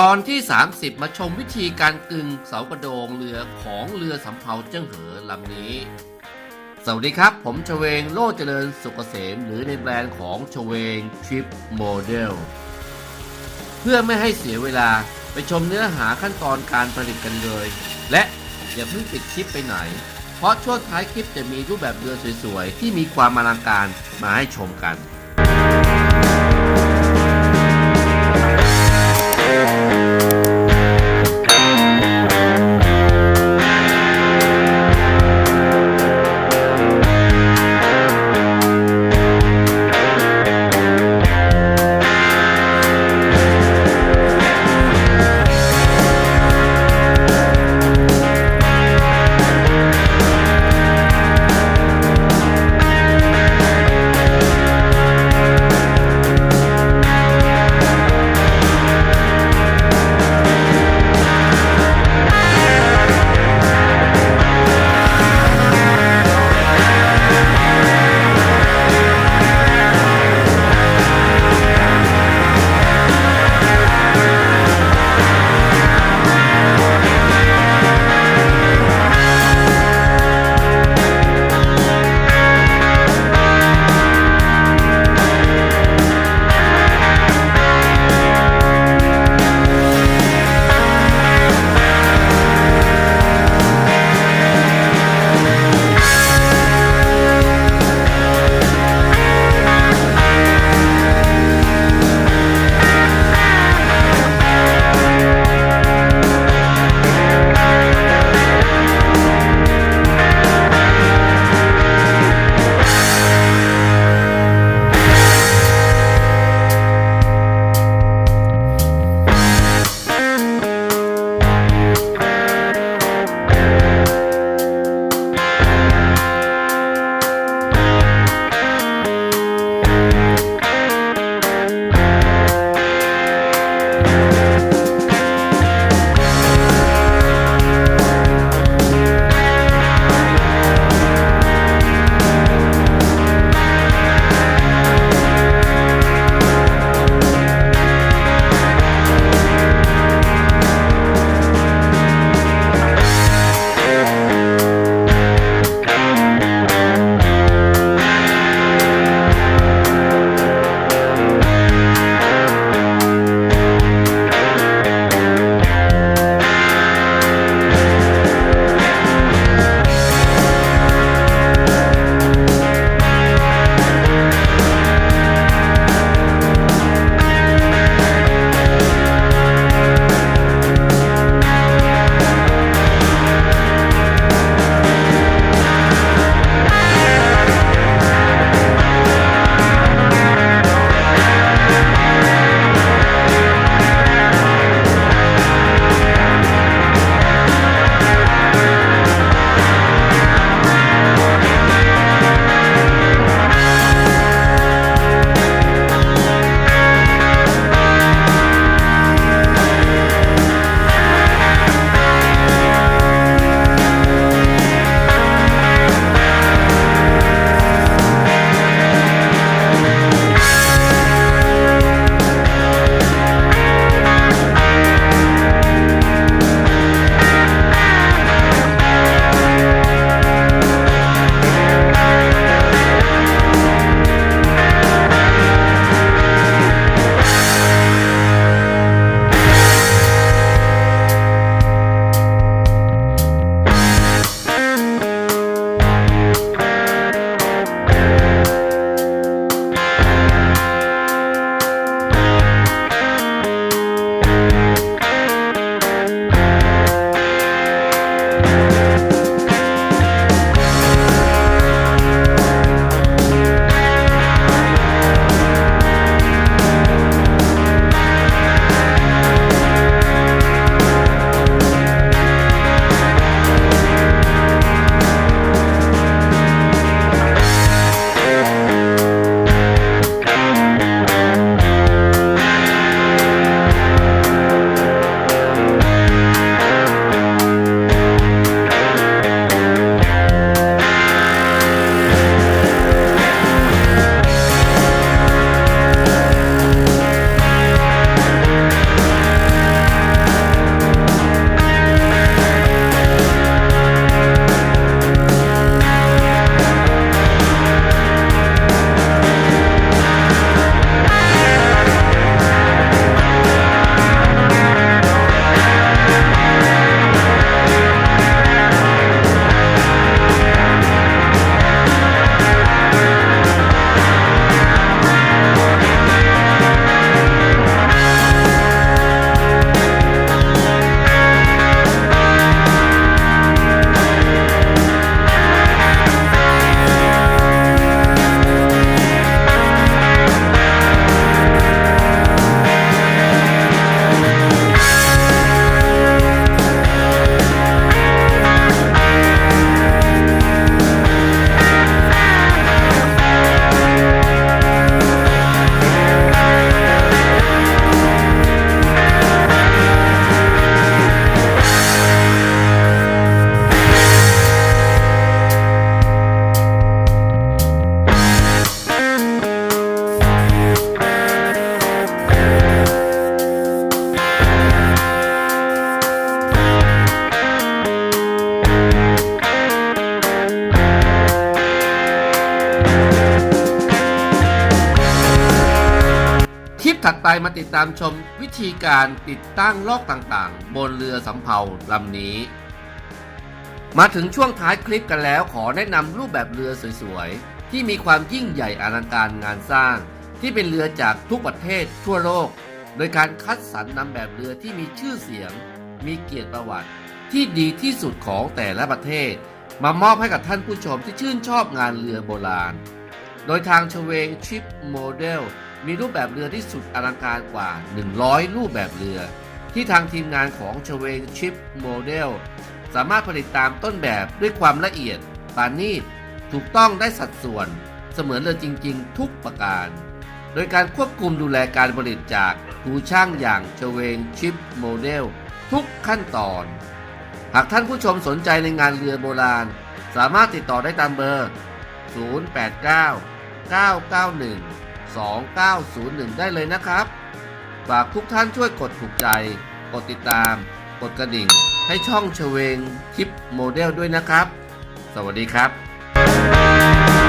ตอนที่ 30 มาชมวิธีการกึงเสากระโดงเรือของเรือสำเภาเจิ้งเหอลำนี้ สวัสดีครับ ผมชเวงโลดเจริญสุกเกษม หรือในแบรนด์ของชเวงทริปโมเดลเพื่อไม่ให้เสียเวลาไปชมเนื้อหาขั้นตอนการผลิตกันเลย และอย่าเพิ่งปิดคลิปไปไหน เพราะช่วงท้ายคลิปจะมีรูปแบบเรือสวยๆ ที่มีความอลังการมาให้ชมกัน ลิปถัดไปมาติดตามชมวิธีการติดตั้งลอกต่างๆ บนเรือสำเภาลำนี้ มาถึงช่วงท้ายคลิปกันแล้วขอแนะนำรูปแบบเรือสวยๆ ที่มีความยิ่งใหญ่อลังการงานสร้าง ที่เป็นเรือจากทุกประเทศทั่วโลก โดยการคัดสรรนำแบบเรือที่มีชื่อเสียง มีเกียรติประวัติ ที่ดีที่สุดของแต่ละประเทศ มามอบให้กับท่านผู้ชมที่ชื่นชอบงานเรือโบราณ โดยทางชเวงชิปโมเดลมีรูปแบบเรือที่สุดอลังการกว่า 100 รูปแบบเรือ ที่ทางทีมงานของชเวงชิปโมเดลสามารถผลิตตามต้นแบบด้วยความละเอียดปานนีตถูกต้องได้สัดส่วนเสมือนเรือจริง ๆ ทุกประการ โดยการควบคุมดูแลการผลิตจากครูช่างอย่างชเวงชิปโมเดลทุกขั้นตอน หากท่านผู้ชมสนใจในงานเรือโบราณ สามารถติดต่อได้ตามเบอร์ 089 991 2901 ได้เลยนะครับ ฝากทุกท่านช่วยกดถูกใจ กดติดตาม กดกระดิ่ง ให้ช่องเฉวงทิปโมเดลด้วยนะครับ สวัสดีครับ